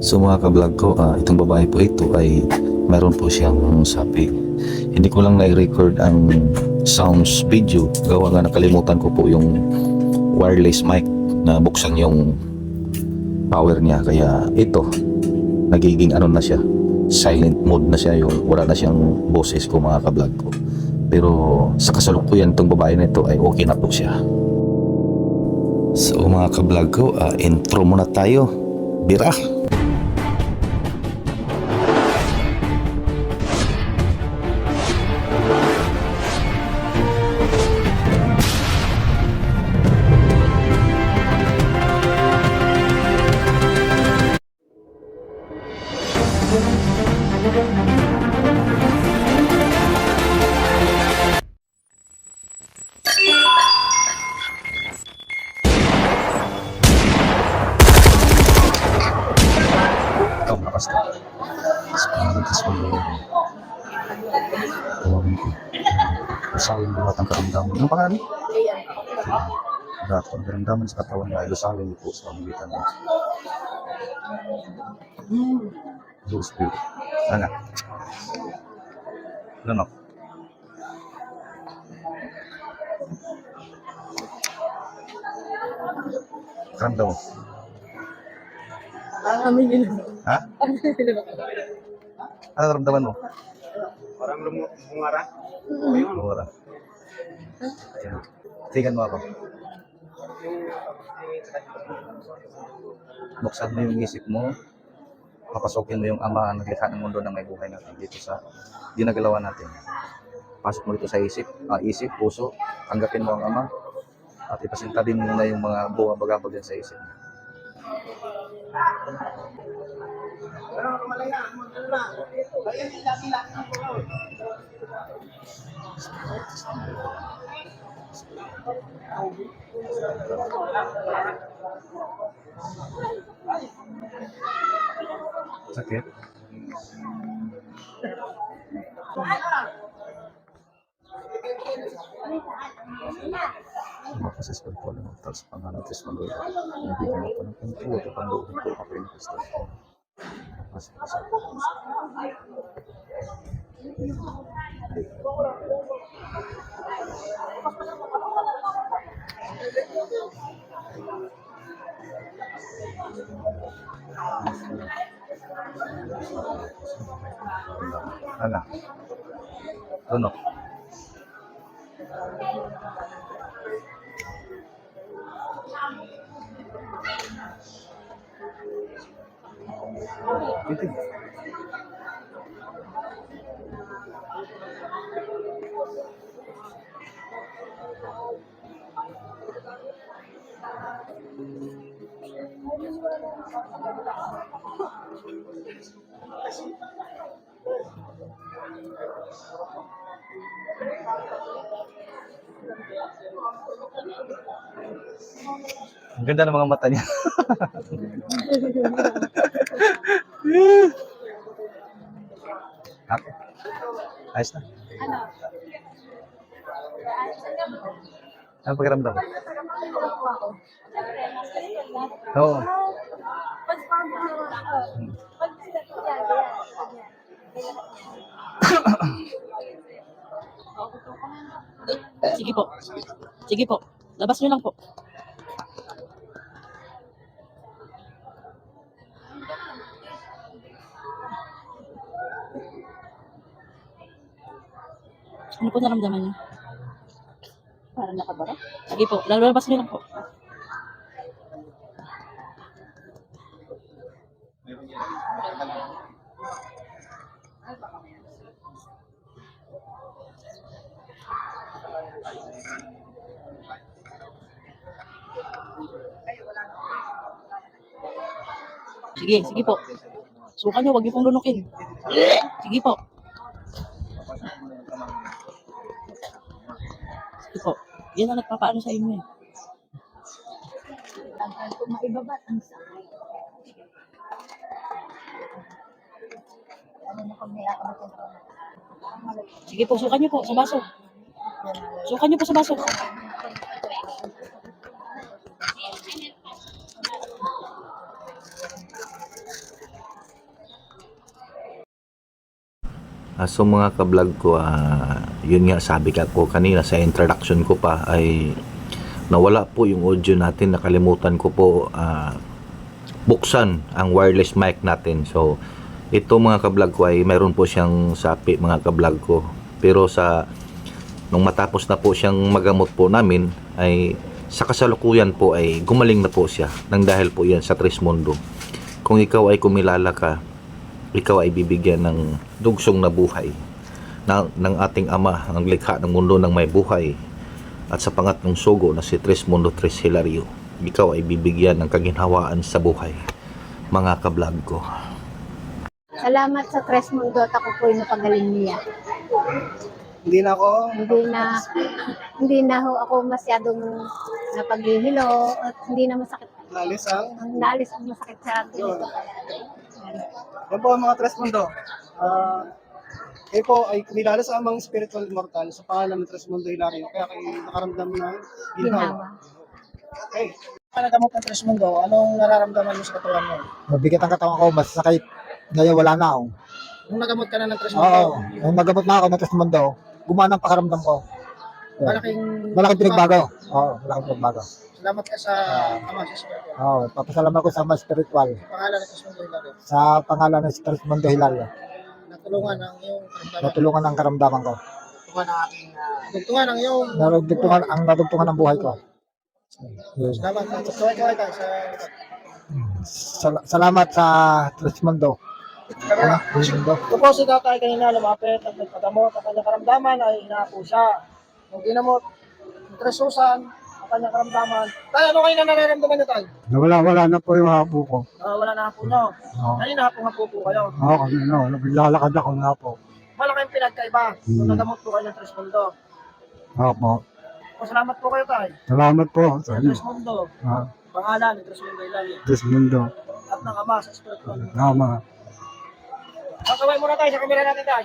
So mga ka-vlog ko, ah, itong babae po ito ay meron po siyang sapi. Hindi ko lang na-record ang sounds video. Gawa nga nakalimutan ko po yung wireless mic na buksan yung power niya. Kaya ito, nagiging ano na siya, silent mode na siya yung wala na siyang boses ko mga ka-vlog ko. Pero sa kasalukuyan itong babae na ito ay okay na po siya. So mga ka-vlog ko, ah, intro muna tayo. Bira! Usawin buhat ang karamdaman. Ano pangalan? Lahat ang karamdaman sa katawan niya ay usawin po sa pamigitan mo. Holy Spirit. Ano? Ano? Karamdam mo. Parang kami yun. Ha? Ano naramdaman mo? Orang lumu Wala. Ayan. Tingnan mo ako. Buksan mo yung isip mo. Papasokin mo yung ama naglikha ng mundo na may buhay natin dito sa ginagalawan natin. Pasok mo dito sa isip, ah, isip, puso, tanggapin mo ang ama, at ipasinta din mo na yung mga buwa bagabag sa isip. mo. Sakit? Maka sa espiritual ng tal sa pangalan Lord. Ibigay mo po ng pinto at pandoon po ako ng Kristo. Kasi sa 安娜，等等。Gracias. Ang ganda ng mga mata niya. Okay. Ayos na. Ano? Ano pakiramdam? Ano. Oo. Ako, pag sila yan, yan, ganyan. Sige po. Sige po. Labas nyo lang po. Ano po naramdaman niyo? Parang nakabara. Sige po. Lalabas nyo lang po. Sige, sige po. Sukan nyo, huwag niyo pong lunukin. Sige po. Sige po. Yan ang nagpapaano sa inyo eh. Maibabat ang sakit. Ano kung may akabat ko? Sige po, sukan niyo po sa baso. Sukan niyo po sa baso. Ah, so mga kablog ko, ah, yun nga sabi ka ko kanina sa introduction ko pa ay nawala po yung audio natin. Nakalimutan ko po ah, buksan ang wireless mic natin. So ito mga kablog ko ay mayroon po siyang sapi mga kablog ko. Pero sa nung matapos na po siyang magamot po namin ay sa kasalukuyan po ay gumaling na po siya nang dahil po yan sa Trismundo. Kung ikaw ay kumilala ka, ikaw ay bibigyan ng dugsong na buhay na, ng ating ama, ang likha ng mundo ng may buhay at sa pangatlong sugo na si Trismundo Tres Hilario, ikaw ay bibigyan ng kaginhawaan sa buhay. Mga kablog ko. Salamat sa Tres Mundo at ako po yung napagaling niya. Hindi na ako. Hindi na hindi na ho ako masyadong napaghihilo at hindi na masakit. Nalis ang. Naalis ang masakit sa akin. Yan po ang mga tres mundo. Ah, kayo po ay kumilala sa amang spiritual immortal sa pangalan ng Tres Mundo Hilario. Kaya kayo nakaramdam ng. Ginawa. Okay. Ano gamot ng Tres Mundo? Anong nararamdaman mo sa katawan mo? Mabigat ang katawan ko, masakit. Ngayon wala na ako. Nung nagamot ka na ng Tres Mundo, Oo, nung nagamot na ako ng Tres Mundo, gumana ang pakaramdam ko. malaking... Malaking pinagbago. Oo, malaking pinagbago. Salamat ka sa Ama sa Espiritu. Oo, papasalamat ko sa mga spiritual Pangalan ng Tres Mundo Hilario. sa pangalan ng Tres Mundo Hilario. Natulungan ang iyong karamdaman. Natulungan ang karamdaman ko. Natulungan ang aking... Tugtungan ang iyong... Narugtungan ang narugtungan ng buhay ko. Salamat. Tuwag-tuwag tayo sa... Sal- salamat sa Tres Mundo. Po si tatay kanina lumapit at nagpagamot, ang kanyang karamdaman ay inapo siya. Nung ginamot, tresusan, kanyang karamdaman. Tay, ano kayo na nararamdaman niyo, tay? Wala, wala na po yung hapo ko. Ah, wala na po nyo. Oo, Kanina hapo-hapo po kayo. Oo, kasi no, naglalakad ako nga po. Malaking pinagkaiba nung Hmm. nagamot po kayo ng Tres Mundo. Opo. Pasalamat po kayo, tay. Salamat po sa inyo. Tres Mundo, Ah, pangalan ni Tres Mundo Ilalim. Tres Mundo. At ng Ama sa Espiritu. Tama. Kakaway muna tayo sa kamera natin, tay.